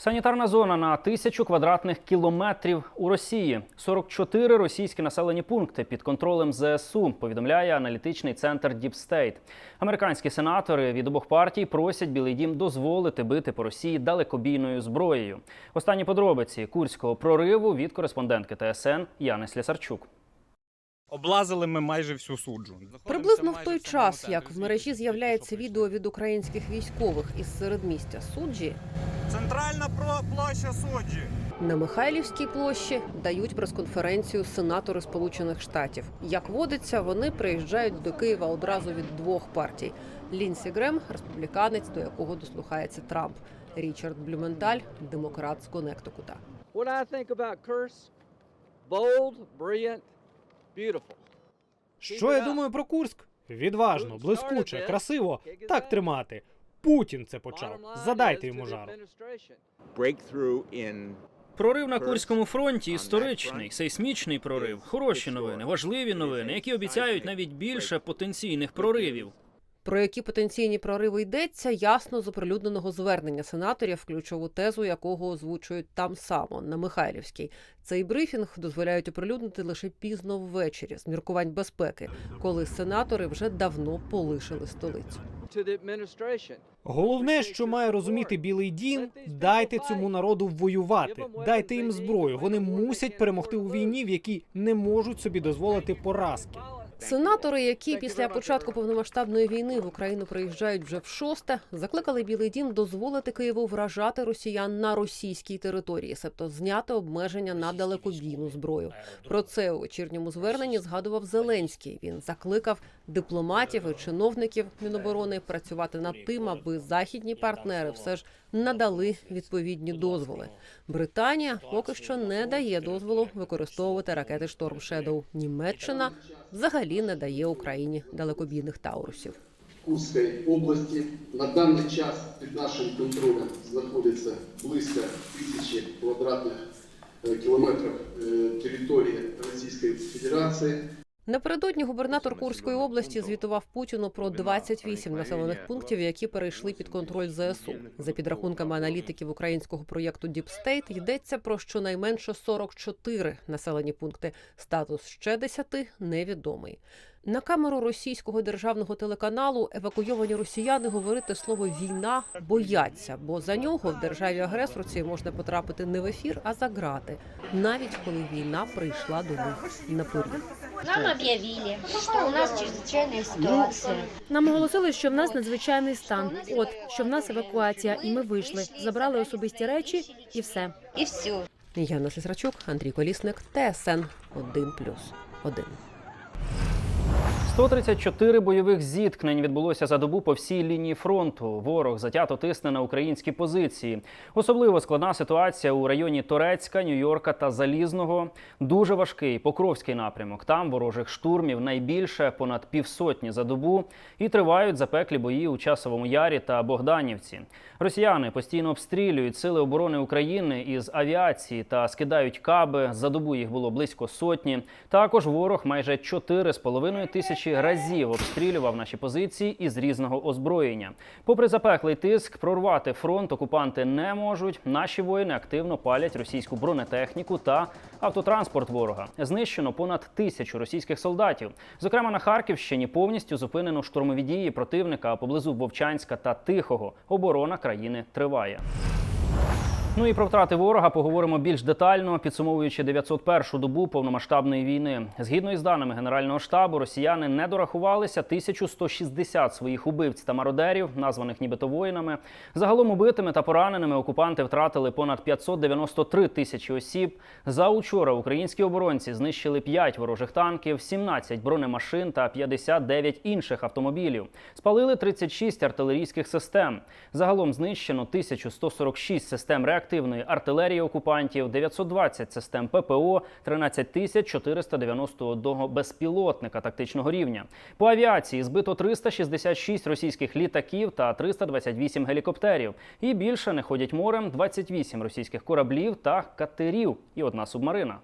Санітарна зона на тисячу квадратних кілометрів у Росії. 44 російські населені пункти під контролем ЗСУ. Повідомляє аналітичний центр State. Американські сенатори від обох партій просять Білий Дім дозволити бити по Росії далекобійною зброєю. Останні подробиці курського прориву від кореспондентки ТСН Яни Слісарчук. Облазили ми майже всю суджу. Приблизно в той час, як в мережі з'являється відео від українських військових із середмістя суджі, Центральна про- площа суджі. на Михайлівській площі дають прес-конференцію сенатори Сполучених Штатів. Як водиться, вони приїжджають до Києва одразу від двох партій: Лінсі Грем, республіканець, до якого дослухається Трамп, Річард Блюменталь, демократ з Коннектикута. What I think about Kursk, bold, brilliant. Що я думаю про Курськ? Відважно, блискуче, красиво. Так тримати. Путін це почав. Задайте йому жару. Прорив на Курському фронті історичний, сейсмічний прорив, хороші новини, важливі новини, які обіцяють навіть більше потенційних проривів. Про які потенційні прориви йдеться, ясно з оприлюдненого звернення сенаторів, ключову тезу якого озвучують там само на Михайлівській. Цей брифінг дозволяють оприлюднити лише пізно ввечері з міркувань безпеки, коли сенатори вже давно полишили столицю. Головне, що має розуміти Білий Дім, дайте цьому народу воювати, дайте їм зброю. Вони мусять перемогти у війні, в якій не можуть собі дозволити поразки. Сенатори, які після початку повномасштабної війни в Україну приїжджають вже в шосте, закликали Білий Дім дозволити Києву вражати росіян на російській території, себто зняти обмеження на далекобійну зброю. Про це у вечірньому зверненні згадував Зеленський. Він закликав дипломатів і чиновників Міноборони працювати над тим, аби західні партнери все ж надали відповідні дозволи. Британія поки що не дає дозволу використовувати ракети Шторм Шедоу. Німеччина взагалі не дає Україні далекобійних таурусів. Курської області. На даний час під нашим контролем знаходиться близько тисячі квадратних е, кілометрів е, території Російської Федерації. Напередодні губернатор Курської області звітував Путіну про 28 населених пунктів, які перейшли під контроль ЗСУ. За підрахунками аналітиків українського проєкту Deep State йдеться про щонайменше 44 населені пункти. Статус ще 10 невідомий. На камеру російського державного телеканалу евакуйовані росіяни говорити слово війна бояться, бо за нього в державі агресорці можна потрапити не в ефір, а за грати, навіть коли війна прийшла до них на поріг. Нам об'явили, що у нас чрезвичайна ситуація. Нам оголосили, що в нас надзвичайний стан. От що в нас евакуація, і ми вийшли, забрали особисті речі, і все. І все. Яна Сесрачук, Андрій Колісник, ТСН 1+,1. 134 бойових зіткнень відбулося за добу по всій лінії фронту. Ворог затято тисне на українські позиції. Особливо складна ситуація у районі Торецька, Нью-Йорка та Залізного. Дуже важкий Покровський напрямок. Там ворожих штурмів найбільше понад півсотні за добу і тривають запеклі бої у часовому ярі та Богданівці. Росіяни постійно обстрілюють сили оборони України із авіації та скидають каби. За добу їх було близько сотні. Також ворог майже 4,5 тисячі разів обстрілював наші позиції із різного озброєння. Попри запеклий тиск, прорвати фронт окупанти не можуть. Наші воїни активно палять російську бронетехніку та автотранспорт ворога. Знищено понад тисячу російських солдатів. Зокрема, на Харківщині повністю зупинено штурмові дії противника поблизу Вовчанська та Тихого. Оборона країни триває. Ну і про втрати ворога поговоримо більш детально, підсумовуючи 901-шу добу повномасштабної війни. Згідно із даними Генерального штабу, росіяни не дорахувалися 1160 своїх убивць та мародерів, названих нібито воїнами. Загалом убитими та пораненими окупанти втратили понад 593 тисячі осіб. За учора українські оборонці знищили 5 ворожих танків, 17 бронемашин та 59 інших автомобілів. Спалили 36 артилерійських систем. Загалом знищено 1146 систем реактивної артилерії окупантів, 920 систем ППО, 13 тисяч 491 безпілотника тактичного рівня. По авіації збито 366 російських літаків та 328 гелікоптерів. І більше не ходять морем 28 російських кораблів та катерів і одна субмарина.